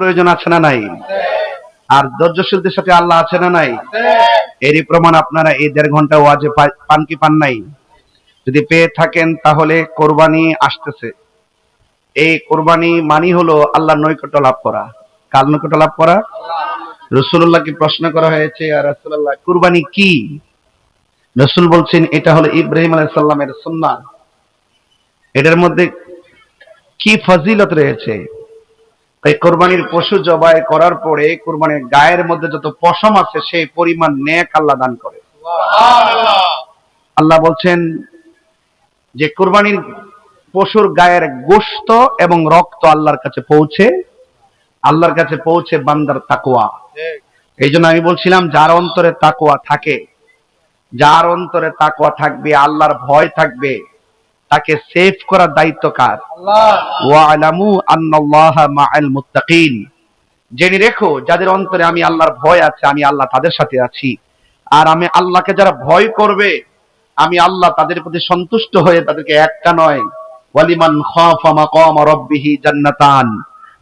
প্রয়োজন আছে না নাই? আর ধৈর্যশীলদের সাথে আল্লাহ আছে না নাই? এরই প্রমাণ আপনারা এই দেড় ঘণ্টা ওয়াজে পান কি পান নাই? যদি পেয়ে থাকেন তাহলে কোরবানি আসতেছে। এই কোরবানি মানি হলো আল্লাহর নৈকট্য লাভ করা। কাল নৈকট্য লাভ করা? রসুল্লাহকে প্রশ্ন করা হয়েছে আর রসুল্লাহ কুরবানি কি? রসুল বলছেন, এটা হলো ইব্রাহিম আলাইসাল্লামের সুন্নাহ। এটার মধ্যে কি ফজিলত রয়েছে? তাই কোরবানির পশু জবাই করার পরে কোরবানির গায়ের মধ্যে যত পশম আছে সেই পরিমাণ নেক আল্লাহ দান করে। আল্লাহ বলছেন যে কোরবানির পশুর গায়ের গোশত এবং রক্ত আল্লাহর কাছে পৌঁছে আল্লাহর কাছে পৌঁছে বান্দার তাকুয়া এই জন্য আমি বলছিলাম যার অন্তরে তাকুয়া থাকে যার অন্তরে তাকুয়া থাকবে আল্লাহর ভয় থাকবে তাকে সেভ করার দায়িত্ব কার? ওয়ালামু আন্নাল্লাহা মাআল মুত্তাকিন। জেনে রেখো যাদের অন্তরে আমি আল্লাহর ভয় আছে আমি আল্লাহ তাদের সাথে আছি। আর আমি আল্লাহকে যারা ভয় করবে আমি আল্লাহ তাদের প্রতি সন্তুষ্ট হয়ে তাদেরকে একটা নয় ওয়ালিমান খাফা মাকাম রাব্বিহি জান্নাতান।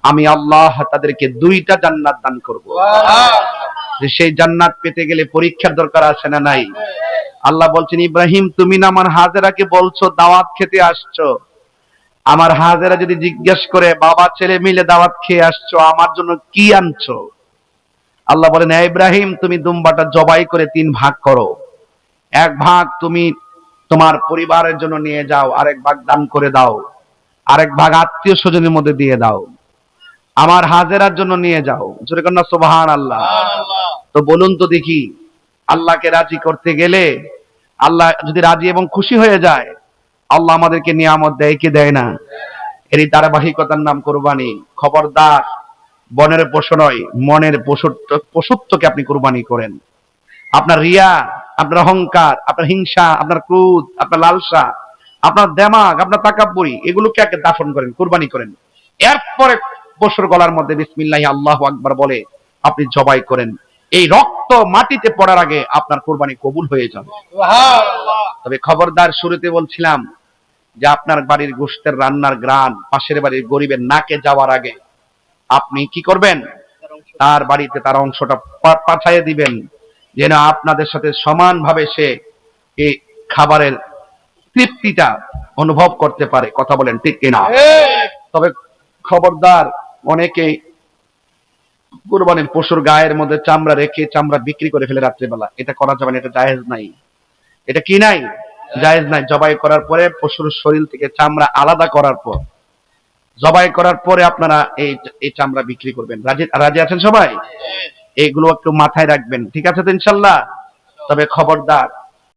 আমি আল্লাহ তাদেরকে দুইটা জান্নাত দান করব। সেই জান্নাত পেতে গেলে পরীক্ষার দরকার আছে না নাই? আল্লাহ বলছেন ইব্রাহিম তুমি না আমার হাজেরাকে বলছো দাওয়াত খেতে আসছো? আমার হাজেরা যদি জিজ্ঞেস করে বাবা ছেলে মিলে দাওয়াত খেয়ে আসছো আমার জন্য কি আনছো? আল্লাহ বলেন "হ্যাঁ ইব্রাহিম তুমি দুম্বাটা জবাই করে তিন ভাগ করো। এক ভাগ তুমি তোমার পরিবারের জন্য নিয়ে যাও আরেক ভাগ দান করে দাও আরেক ভাগ আত্মীয় স্বজনের মধ্যে দিয়ে দাও। আমার হাজেরার জন্য নিয়ে যাও। জোরে কন্যা সোবাহান আল্লাহ তো বলুন তো দেখি আল্লাহকে রাজি করতে গেলে আল্লাহ যদি রাজি এবং খুশি হয়ে যায়, আল্লাহ আমাদেরকে নিয়ামত দেয়, কি দেয় না? এরই ধারাবাহিকতার নাম কোরবানি। খবরদার, বনের পশু নয়, মনের পশুত্ব পশুত্বকে আপনি কোরবানি করেন। আপনার রিয়া, আপনার অহংকার, আপনার হিংসা, আপনার ক্রোধ, আপনার লালসা, আপনার দেমাগ, আপনার তাকাব্বরি, এগুলোকে আগে দাফন করেন, কোরবানি করেন। এরপরে পশুর গলার মধ্যে বিসমিল্লাহ আল্লাহ আকবার বলে আপনি জবাই করেন। এই রক্ত মাটিতে পড়ার আগে আপনার কোরবানি কবুল হয়ে যাবে। তবে খবরদার শুরুতে বলছিলাম যে আপনার বাড়ির গোষ্ঠের রান্নার গ্রান পাশের বাড়ির গরিবের নাকে যাওয়ার আগে আপনি কি করবেন? তার বাড়িতে তার অংশটা পাঠাইয়ে দিবেন যেন আপনাদের সাথে সমানভাবে সে এই খাবারের তৃপ্তিটা অনুভব করতে পারে। কথা বলেন ঠিক কিনা? তবে খবরদার অনেকেই কুরবানির পশুর গায়ের মধ্যে চামড়া রেখে চামড়া বিক্রি করে ফেলে রাত্রেবেলা। এটা করা যাবে না এটা জায়েজ নাই। এটা কি নাই? জায়েজ নাই। জবাই করার পরে পশুর শরীর থেকে চামড়া আলাদা করার পর। জবাই করার পরে আপনারা এই এই চামড়া বিক্রি করবেন। রাজি আছেন সবাই? এইগুলো একটু মাথায় রাখবেন। ঠিক আছে তো ইনশাল্লাহ? তবে খবরদার